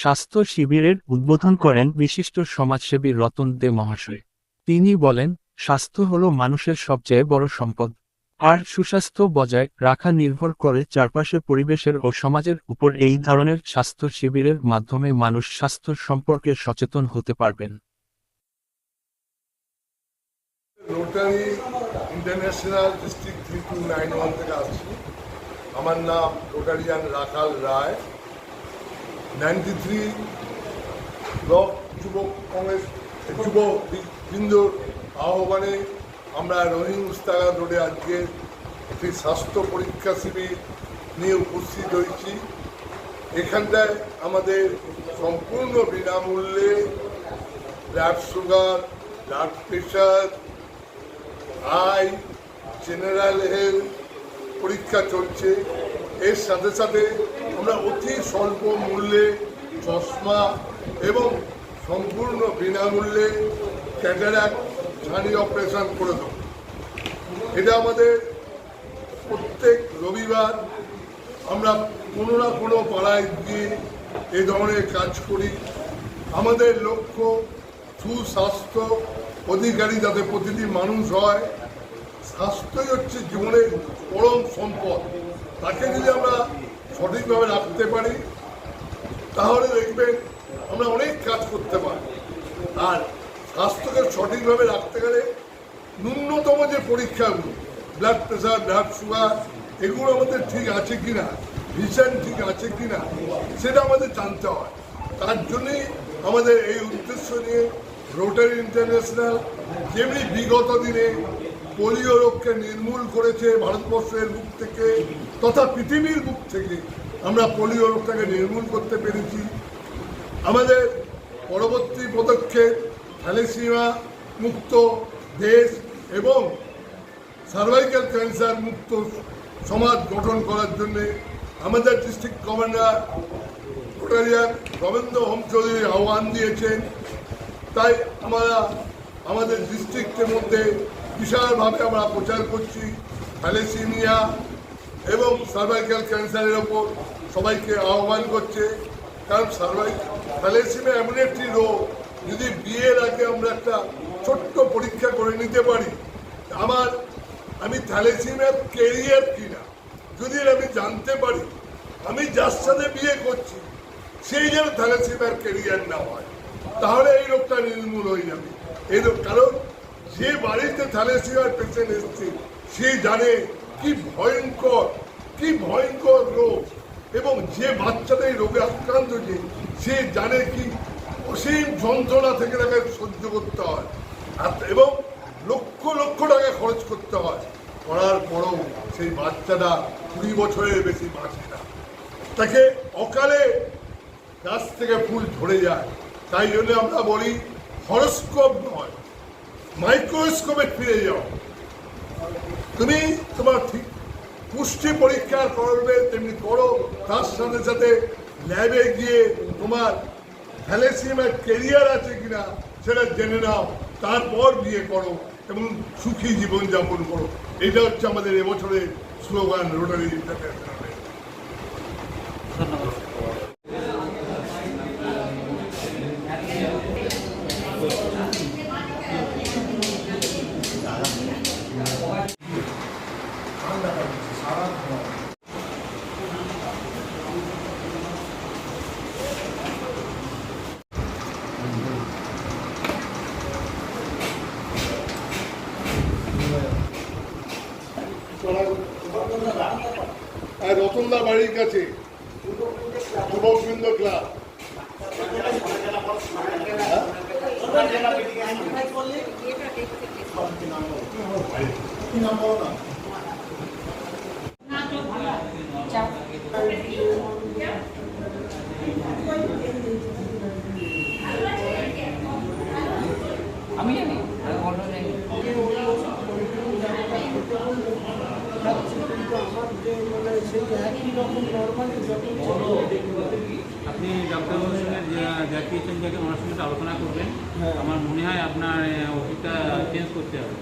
স্বাস্থ্য শিবিরের উদ্বোধন করেন বিশিষ্ট সমাজসেবী রতন দে মহাশয়। তিনি বলেন, স্বাস্থ্য হল মানুষের সবচেয়ে বড় সম্পদ, আর সুস্বাস্থ্য বজায় রাখা নির্ভর করে চারপাশের পরিবেশের ও সমাজের উপর এই ধরনের স্বাস্থ্য শিবিরের মাধ্যমে মানুষ স্বাস্থ্য সম্পর্কে সচেতন হতে পারবেন। Rotary International district three two nine one থেকে আসছি। আমার নাম Rotarian Rakhal Roy ninety three block যুবক কংগ্রেস, যুব বৃন্দর আহ্বানে আমরা রহিম উস্তাগার রোডে আজকে একটি স্বাস্থ্য পরীক্ষা শিবির নিয়ে উপস্থিত হয়েছি। এখানটায় আমাদের সম্পূর্ণ বিনামূল্যে blood sugar, blood pressure, eye, general health পরীক্ষা চলছে। এর সাথে সাথে আমরা অতি স্বল্প মূল্যে চশমা এবং সম্পূর্ণ বিনামূল্যে ক্যাটারাক্ট ছানি অপারেশন করে দেবো। এটা আমাদের প্রত্যেক রবিবার আমরা কোনো না কোনো পাড়ায় গিয়ে এ ধরনের কাজ করি। আমাদের লক্ষ্য সুস্বাস্থ্য অধিকারী যাতে প্রতিটি মানুষ হয় স্বাস্থ্যই হচ্ছে জীবনের পরম সম্পদ। তাকে যদি আমরা সঠিকভাবে রাখতে পারি, তাহলে দেখবেন আমরা অনেক কাজ করতে পারি। আর স্বাস্থ্যকে সঠিকভাবে রাখতে গেলে ন্যূনতম যে পরীক্ষাগুলো ব্লাড প্রেশার ব্লাড সুগার এগুলো আমাদের ঠিক আছে কিনা ভিশন ঠিক আছে কিনা, সেটা আমাদের জানতে হয়। তার জন্যই আমাদের এই উদ্দেশ্য নিয়ে রোটারি ইন্টারন্যাশনাল যেমনি বিগত দিনে পোলিও রোগকে নির্মূল করেছে ভারতবর্ষের বুক থেকে তথা পৃথিবীর বুক থেকে। আমরা পোলিও রোগটাকে নির্মূল করতে পেরেছি। আমাদের পরবর্তী পদক্ষেপ থ্যালেসিমা মুক্ত দেশ এবং সার্ভাইকাল ক্যান্সার মুক্ত সমাজ গঠন করার জন্য আমাদের district commander Rotarian Rabindra Hom Chowdhury আহ্বান দিয়েছেন। তাই আমরা আমাদের ডিস্ট্রিক্টের মধ্যে বিশালভাবে আমরা প্রচার করছি, থ্যালেসিমিয়া এবং সার্ভাইকাল ক্যান্সারের ওপর সবাইকে আহ্বান করছে। কারণ সার্ভাই থ্যালেসিমিয়া এমন একটি রোগ, যদি বিয়ের আগে আমরা একটা ছোট্ট পরীক্ষা করে নিতে পারি, আমার, আমি থ্যালেসিমিয়ার কেরিয়ার কিনা, যদি আমি জানতে পারি, আমি যার সাথে বিয়ে করছি, সেই যেন থ্যালাসিমিয়ার কেরিয়ার না হয়, তাহলে এই রোগটা নির্মূল হয়ে যাবে। এই রোগ কারণ যে বাড়িতে থ্যালাসিমিয়ার পেশেন্ট এসছে, সে জানে কি ভয়ঙ্কর কি ভয়ঙ্কর রোগ। এবং যে বাচ্চাটা এই রোগে আক্রান্ত যে, সে জানে কি অসীম যন্ত্রণা থেকে তাকে সহ্য করতে হয়। এবং লক্ষ লক্ষ টাকা খরচ করতে হয়। করার পরও সেই বাচ্চাটা কুড়ি বছরের বেশি বাঁচে না। তাকে অকালে গাছ থেকে ফুল ঝরে যায়। তাই জন্য আমরা বলি হরস্কোপ নয় মাইক্রোস্কোপে ফিরে যাও। তুমি তোমার ঠিক পুষ্টি পরীক্ষা করবে তেমনি করো, তার সাথে সাথে ল্যাবে গিয়ে তোমার থ্যালেসিয়ামের কেরিয়ার আছে কিনা সেটা জেনে নাও, তারপর বিয়ে করো এবং সুখী জীবনযাপন করো। এটা হচ্ছে আমাদের এবছরের স্লোগান রোটারি ইন্টারন্যাশনালের আর রতনদা বাড়ির কাছে। যুবকবৃন্দ ক্লাব। আমি জানি অন্য জানি। আপনি ডাক্তারবাবুর সঙ্গে যা- দেখিয়েছেন যাকে ওনার সঙ্গে আলোচনা করবেন। আমার মনে হয় আপনার ওষুধটা চেঞ্জ করতে হবে।